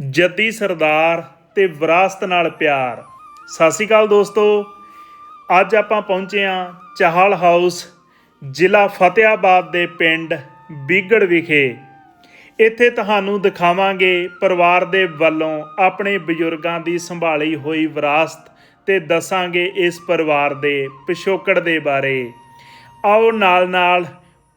ਜੱਦੀ ਸਰਦਾਰ ਤੇ ਵਿਰਾਸਤ ਨਾਲ ਪਿਆਰ। ਸਤਿ ਸ਼੍ਰੀ ਅਕਾਲ ਦੋਸਤੋ। ਅੱਜ ਆਪਾਂ ਪਹੁੰਚੇ ਹਾਂ ਚਾਹਲ ਹਾਊਸ, ਜ਼ਿਲ੍ਹਾ ਫਤਿਆਬਾਦ ਦੇ ਪਿੰਡ ਬੀਗੜ ਵਿਖੇ। ਇੱਥੇ ਤੁਹਾਨੂੰ ਦਿਖਾਵਾਂਗੇ ਪਰਿਵਾਰ ਦੇ ਵੱਲੋਂ ਆਪਣੇ ਬਜ਼ੁਰਗਾਂ ਦੀ ਸੰਭਾਲੀ ਹੋਈ ਵਿਰਾਸਤ ਤੇ ਦੱਸਾਂਗੇ ਇਸ ਪਰਿਵਾਰ ਦੇ ਪਿਛੋਕੜ ਦੇ ਬਾਰੇ। ਆਓ ਨਾਲ-ਨਾਲ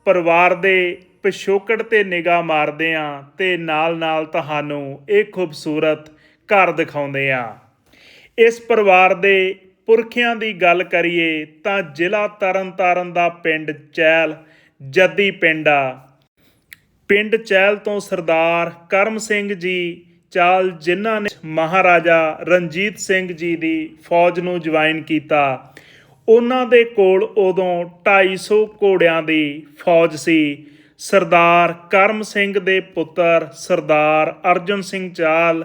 ਪਰਿਵਾਰ ਦੇ ਪਿਛੋਕੜ ਤੇ ਨਿਗਾਹ ਮਾਰਦੇ ਆਂ ਤੇ ਨਾਲ-ਨਾਲ ਤੁਹਾਨੂੰ ਇਹ ਖੂਬਸੂਰਤ ਘਰ ਦਿਖਾਉਂਦੇ ਆਂ। ਇਸ ਪਰਿਵਾਰ ਦੇ ਪੁਰਖਿਆਂ ਦੀ ਗੱਲ ਕਰੀਏ ਤਾਂ ਜ਼ਿਲ੍ਹਾ ਤਰਨਤਾਰਨ ਦਾ ਪਿੰਡ ਚੈਲ, ਜੱਦੀ ਪਿੰਡ ਆ। ਪਿੰਡ ਚਹਿਲ ਤੋਂ ਸਰਦਾਰ ਕਰਮ ਸਿੰਘ ਜੀ, ਚਾਲ ਜਿਨ੍ਹਾਂ ਨੇ ਮਹਾਰਾਜਾ ਰਣਜੀਤ ਸਿੰਘ ਜੀ ਦੀ ਫੌਜ ਨੂੰ ਜੁਆਇਨ ਕੀਤਾ, ਉਹਨਾਂ ਦੇ ਕੋਲ ਉਦੋਂ 250 ਘੋੜਿਆਂ ਦੀ ਫੌਜ ਸੀ। ਸਰਦਾਰ ਕਰਮ ਸਿੰਘ ਦੇ ਪੁੱਤਰ ਸਰਦਾਰ ਅਰਜਨ ਸਿੰਘ ਚਾਲ,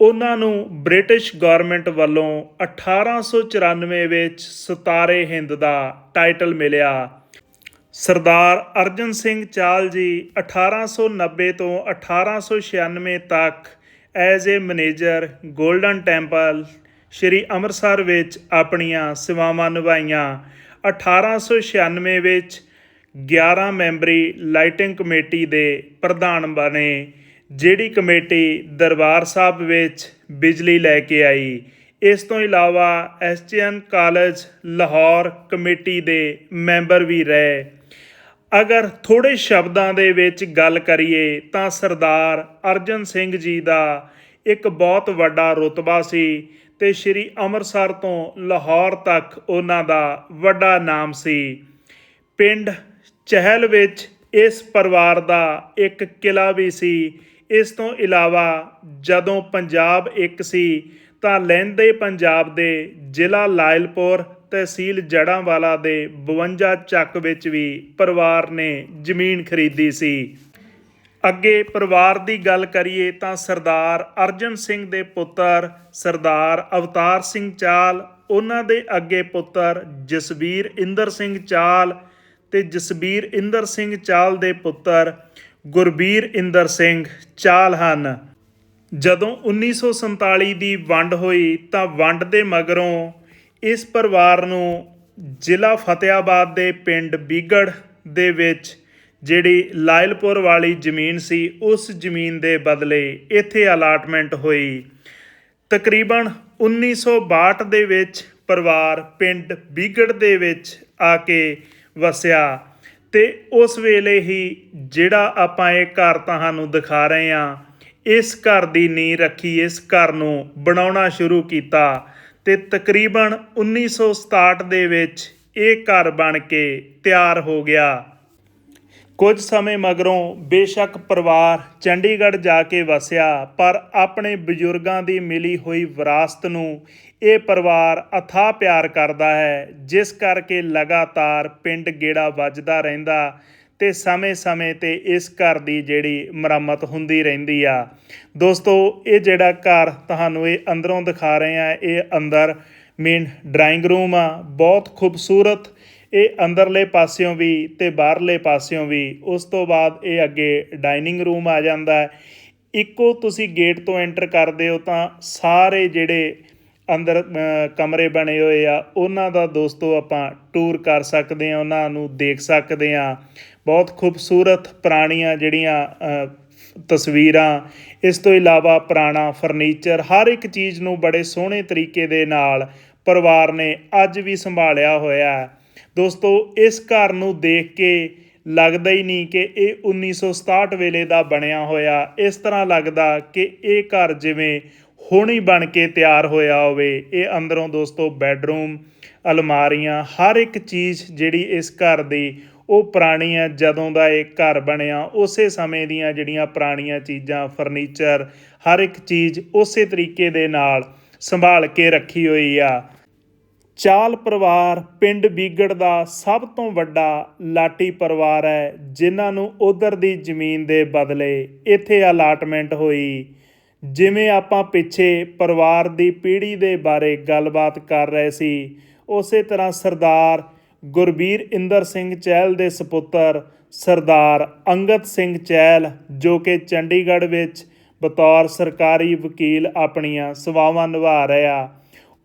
ਉਹਨਾਂ ਨੂੰ ਬ੍ਰਿਟਿਸ਼ ਗਵਰਨਮੈਂਟ ਵੱਲੋਂ 1894 ਵਿੱਚ ਸਤਾਰੇ ਹਿੰਦ ਦਾ ਟਾਈਟਲ ਮਿਲਿਆ। ਸਰਦਾਰ ਅਰਜਨ ਸਿੰਘ ਚਾਲ ਜੀ 1890 ਤੋਂ 1896 ਤੱਕ as a manager golden temple Shri Amritsar ਵਿੱਚ ਆਪਣੀਆਂ ਸੇਵਾਵਾਂ ਨਿਭਾਈਆਂ। 1896 ਵਿੱਚ 11 ਮੈਂਬਰੀ ਲਾਈਟਿੰਗ ਕਮੇਟੀ ਦੇ ਪ੍ਰਧਾਨ ਬਣੇ, ਜਿਹੜੀ ਕਮੇਟੀ ਦਰਬਾਰ ਸਾਹਿਬ ਵਿੱਚ ਬਿਜਲੀ ਲੈ ਕੇ ਆਈ। ਇਸ ਤੋਂ ਇਲਾਵਾ ਐਸਟੀਐਨ ਕਾਲਜ, ਲਾਹੌਰ ਕਮੇਟੀ ਦੇ ਮੈਂਬਰ ਵੀ ਰਹੇ। ਅਗਰ ਥੋੜੇ ਸ਼ਬਦਾਂ ਦੇ ਵਿੱਚ ਗੱਲ ਕਰੀਏ ਤਾਂ ਸਰਦਾਰ ਅਰਜਨ ਸਿੰਘ ਜੀ ਦਾ ਇੱਕ ਬਹੁਤ ਵੱਡਾ ਰੁਤਬਾ ਸੀ ਤੇ ਸ੍ਰੀ ਅੰਮ੍ਰਿਤਸਰ ਤੋਂ ਲਾਹੌਰ ਤੱਕ ਉਹਨਾਂ ਦਾ ਵੱਡਾ ਨਾਮ ਸੀ। ਪਿੰਡ ਚਹਿਲ ਵਿੱਚ ਇਸ ਪਰਿਵਾਰ ਦਾ ਇੱਕ ਕਿਲਾ ਵੀ ਸੀ। ਇਸ ਤੋਂ ਇਲਾਵਾ ਜਦੋਂ ਪੰਜਾਬ ਇੱਕ ਸੀ, ਤਾਂ ਲਹਿੰਦੇ ਪੰਜਾਬ ਦੇ ਜ਼ਿਲ੍ਹਾ ਲਾਇਲਪੁਰ ਤਹਿਸੀਲ ਜੜਾਂਵਾਲਾ ਦੇ 52 ਚੱਕ ਵਿੱਚ ਵੀ ਪਰਿਵਾਰ ਨੇ ਜ਼ਮੀਨ ਖਰੀਦੀ ਸੀ। ਅੱਗੇ ਪਰਿਵਾਰ ਦੀ ਗੱਲ ਕਰੀਏ ਤਾਂ ਸਰਦਾਰ ਅਰਜਨ ਸਿੰਘ ਦੇ ਪੁੱਤਰ ਸਰਦਾਰ ਅਵਤਾਰ ਸਿੰਘ ਚਾਲ, ਉਹਨਾਂ ਦੇ ਅੱਗੇ ਪੁੱਤਰ ਜਸਵੀਰ ਇੰਦਰ ਸਿੰਘ ਚਾਲ ਤੇ ਜਸਬੀਰ ਇੰਦਰ ਸਿੰਘ ਚਾਲ ਦੇ ਪੁੱਤਰ ਗੁਰਬੀਰ ਇੰਦਰ ਸਿੰਘ ਚਾਲ ਹਨ। ਜਦੋਂ 1947 ਦੀ ਵੰਡ ਹੋਈ ਤਾਂ ਵੰਡ ਦੇ ਮਗਰੋਂ ਇਸ ਪਰਿਵਾਰ ਨੂੰ ਜ਼ਿਲ੍ਹਾ ਫਤਿਆਬਾਦ ਦੇ ਪਿੰਡ ਬੀਗੜ ਦੇ ਵਿੱਚ ਜਿਹੜੀ ਲਾਇਲਪੁਰ ਵਾਲੀ ਜ਼ਮੀਨ ਸੀ, ਉਸ ਜ਼ਮੀਨ ਦੇ ਬਦਲੇ ਇੱਥੇ ਅਲਾਟਮੈਂਟ ਹੋਈ। ਤਕਰੀਬਨ 1962 ਦੇ ਵਿੱਚ ਪਰਿਵਾਰ ਪਿੰਡ ਬੀਗੜ ਦੇ ਵਿੱਚ ਆ ਕੇ ਵਸਿਆ। ਤੇ ਉਸ ਵੇਲੇ ਹੀ ਜਿਹੜਾ ਆਪਾਂ ਇਹ ਘਰ ਤੁਹਾਨੂੰ ਦਿਖਾ ਰਹੇ ਹਾਂ, ਇਸ ਘਰ ਦੀ ਨੀਂਹ ਰੱਖੀ, ਇਸ ਘਰ ਨੂੰ ਬਣਾਉਣਾ ਸ਼ੁਰੂ ਕੀਤਾ। ਤੇ ਤਕਰੀਬਨ 1967 ਦੇ ਵਿੱਚ ਇਹ ਘਰ ਬਣ ਕੇ ਤਿਆਰ ਹੋ ਗਿਆ। ਕੁਝ ਸਮੇਂ ਮਗਰੋਂ ਬੇਸ਼ੱਕ ਪਰਿਵਾਰ ਚੰਡੀਗੜ੍ਹ ਜਾ ਕੇ ਵਸਿਆ, ਪਰ ਆਪਣੇ ਬਜ਼ੁਰਗਾਂ ਦੀ ਮਿਲੀ ਹੋਈ ਵਿਰਾਸਤ ਨੂੰ ਇਹ ਪਰਿਵਾਰ ਅਥਾਹ ਪਿਆਰ ਕਰਦਾ ਹੈ, ਜਿਸ ਕਰਕੇ ਲਗਾਤਾਰ ਪਿੰਡ ਗੇੜਾ ਵੱਜਦਾ ਰਹਿੰਦਾ ਤੇ ਸਮੇਂ-ਸਮੇਂ ਤੇ ਇਸ ਘਰ ਦੀ ਜਿਹੜੀ ਮੁਰੰਮਤ ਹੁੰਦੀ ਰਹਿੰਦੀ ਆ। ਦੋਸਤੋ, ਇਹ ਜਿਹੜਾ ਘਰ ਤੁਹਾਨੂੰ ਇਹ ਅੰਦਰੋਂ ਦਿਖਾ ਰਹੇ ਆ, ਇਹ ਅੰਦਰ ਮੇਨ ਡਰਾਇੰਗ ਰੂਮ ਆ, ਬਹੁਤ ਖੂਬਸੂਰਤ ਇਹ ਅੰਦਰਲੇ ਪਾਸਿਓਂ ਵੀ ਤੇ ਬਾਹਰਲੇ ਪਾਸਿਓਂ ਵੀ, ਉਸ ਤੋਂ ਬਾਅਦ ਇਹ ਅੱਗੇ ਡਾਈਨਿੰਗ ਰੂਮ ਆ ਜਾਂਦਾ ਹੈ। ਇੱਕੋ ਤੁਸੀਂ ਗੇਟ ਤੋਂ ਐਂਟਰ ਕਰਦੇ ਹੋ ਤਾਂ ਸਾਰੇ ਜਿਹੜੇ ਅੰਦਰ ਕਮਰੇ ਬਣੇ ਹੋਏ ਆ, ਉਹਨਾਂ ਦਾ ਦੋਸਤੋ ਆਪਾਂ ਟੂਰ ਕਰ ਸਕਦੇ ਆ ਉਹਨਾਂ ਨੂੰ ਦੇਖ ਸਕਦੇ ਆ ਬਹੁਤ ਖੂਬਸੂਰਤ ਪੁਰਾਣੀਆਂ ਜਿਹੜੀਆਂ ਤਸਵੀਰਾਂ, ਇਸ ਤੋਂ ਇਲਾਵਾ ਪੁਰਾਣਾ ਫਰਨੀਚਰ ਹਰ ਇੱਕ ਚੀਜ਼ ਨੂੰ ਬੜੇ ਸੋਹਣੇ ਤਰੀਕੇ ਦੇ ਨਾਲ ਪਰਿਵਾਰ ਨੇ ਅੱਜ ਵੀ ਸੰਭਾਲਿਆ ਹੋਇਆ ਹੈ। ਦੋਸਤੋ, ਇਸ ਘਰ ਨੂੰ ਦੇਖ ਕੇ ਲੱਗਦਾ ਹੀ ਨਹੀਂ ਕਿ ਇਹ 1967 ਵੇਲੇ ਦਾ ਬਣਿਆ ਹੋਇਆ। ਇਸ ਤਰ੍ਹਾਂ ਲੱਗਦਾ ਕਿ ਇਹ ਘਰ ਜਿਵੇਂ ਹੁਣੀ ਬਣ ਕੇ ਤਿਆਰ ਹੋਇਆ ਹੋਵੇ। ਇਹ ਅੰਦਰੋਂ ਦੋਸਤੋ, ਬੈੱਡਰੂਮ, ਅਲਮਾਰੀਆਂ, ਹਰ ਇੱਕ ਚੀਜ਼ ਜਿਹੜੀ ਇਸ ਘਰ ਦੀ, ਉਹ ਪੁਰਾਣੀ ਆ ਜਦੋਂ ਦਾ ਇਹ ਘਰ ਬਣਿਆ, ਉਸੇ ਸਮੇਂ ਦੀਆਂ ਜਿਹੜੀਆਂ ਪੁਰਾਣੀਆਂ ਚੀਜ਼ਾਂ, ਫਰਨੀਚਰ, ਹਰ ਇੱਕ ਚੀਜ਼ ਉਸੇ ਤਰੀਕੇ ਦੇ ਨਾਲ ਸੰਭਾਲ ਕੇ ਰੱਖੀ ਹੋਈ ਆ। ਚਾਲ ਪਰਿਵਾਰ ਪਿੰਡ ਬੀਗੜ ਦਾ ਸਭ ਤੋਂ ਵੱਡਾ ਲਾਟੀ ਪਰਿਵਾਰ ਹੈ, ਜਿਨ੍ਹਾਂ ਨੂੰ ਉਧਰ ਦੀ ਜ਼ਮੀਨ ਦੇ ਬਦਲੇ ਇੱਥੇ ਅਲਾਟਮੈਂਟ ਹੋਈ। ਜਿਵੇਂ ਆਪਾਂ ਪਿੱਛੇ ਪਰਿਵਾਰ ਦੀ ਪੀੜ੍ਹੀ ਦੇ ਬਾਰੇ ਗੱਲਬਾਤ ਕਰ ਰਹੇ ਸੀ, ਉਸੇ ਤਰ੍ਹਾਂ ਸਰਦਾਰ ਗੁਰਬੀਰ ਇੰਦਰ ਸਿੰਘ ਚਹਿਲ ਦੇ ਸੁਪੁੱਤਰ ਸਰਦਾਰ ਅੰਗਦ ਸਿੰਘ ਚਹਿਲ, ਜੋ ਕਿ ਚੰਡੀਗੜ੍ਹ ਵਿੱਚ ਬਤੌਰ ਸਰਕਾਰੀ ਵਕੀਲ ਆਪਣੀਆਂ ਸੇਵਾਵਾਂ ਨਿਭਾ ਰਿਹਾ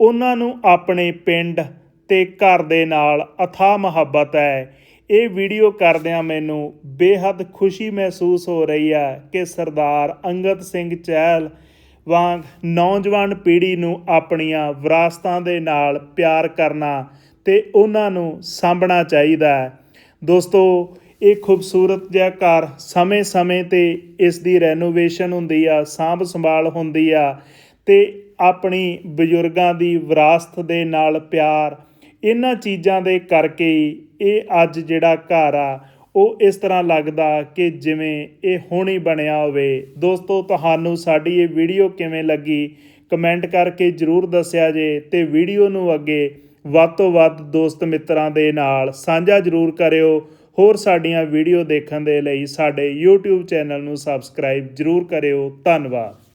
ਉਹਨਾਂ ਨੂੰ ਆਪਣੇ ਪਿੰਡ ਤੇ ਘਰ ਦੇ ਨਾਲ ਅਥਾਹ ਮੁਹੱਬਤ ਹੈ। ਇਹ ਵੀਡੀਓ ਕਰਦਿਆਂ ਮੈਨੂੰ ਬੇਹੱਦ ਖੁਸ਼ੀ ਮਹਿਸੂਸ ਹੋ ਰਹੀ ਹੈ ਕਿ ਸਰਦਾਰ ਅੰਗਦ ਸਿੰਘ ਚਹਿਲ ਵਾਂਗ ਨੌਜਵਾਨ ਪੀੜ੍ਹੀ ਨੂੰ ਆਪਣੀਆਂ ਵਿਰਾਸਤਾਂ ਦੇ ਨਾਲ ਪਿਆਰ ਕਰਨਾ ਤੇ ਉਹਨਾਂ ਨੂੰ ਸਾਂਭਣਾ ਚਾਹੀਦਾ ਹੈ। ਦੋਸਤੋ, ਇਹ ਖੂਬਸੂਰਤ ਜਿਹਾ ਘਰ ਸਮੇਂ-ਸਮੇਂ ਤੇ ਇਸ ਦੀ ਰੈਨੋਵੇਸ਼ਨ ਹੁੰਦੀ ਆ ਸਾਂਭ ਸੰਭਾਲ ਹੁੰਦੀ ਆ ਤੇ ਆਪਣੀ ਬਜ਼ੁਰਗਾਂ ਦੀ ਵਿਰਾਸਤ ਦੇ ਨਾਲ ਪਿਆਰ, ਇਹਨਾਂ ਚੀਜ਼ਾਂ ਦੇ ਕਰਕੇ ਹੀ ਇਹ ਅੱਜ ਜਿਹੜਾ ਘਰ ਆ, ਉਹ ਇਸ ਤਰ੍ਹਾਂ ਲੱਗਦਾ ਕਿ ਜਿਵੇਂ ਇਹ ਹੁਣ ਹੀ ਬਣਿਆ ਹੋਵੇ। ਦੋਸਤੋ, ਤੁਹਾਨੂੰ ਸਾਡੀ ਇਹ ਵੀਡੀਓ ਕਿਵੇਂ ਲੱਗੀ? ਕਮੈਂਟ ਕਰਕੇ ਜਰੂਰ ਦੱਸਿਆ ਜੇ ਤੇ ਵੀਡੀਓ ਨੂੰ ਅੱਗੇ ਵੱਧ ਤੋਂ ਵੱਧ ਦੋਸਤ ਮਿੱਤਰਾਂ ਦੇ ਨਾਲ ਸਾਂਝਾ ਜਰੂਰ ਕਰਿਓ। ਹੋਰ ਸਾਡੀਆਂ ਵੀਡੀਓ ਦੇਖਣ ਦੇ ਲਈ ਸਾਡੇ YouTube ਚੈਨਲ ਨੂੰ ਸਬਸਕ੍ਰਾਈਬ ਜਰੂਰ ਕਰਿਓ। ਧੰਨਵਾਦ।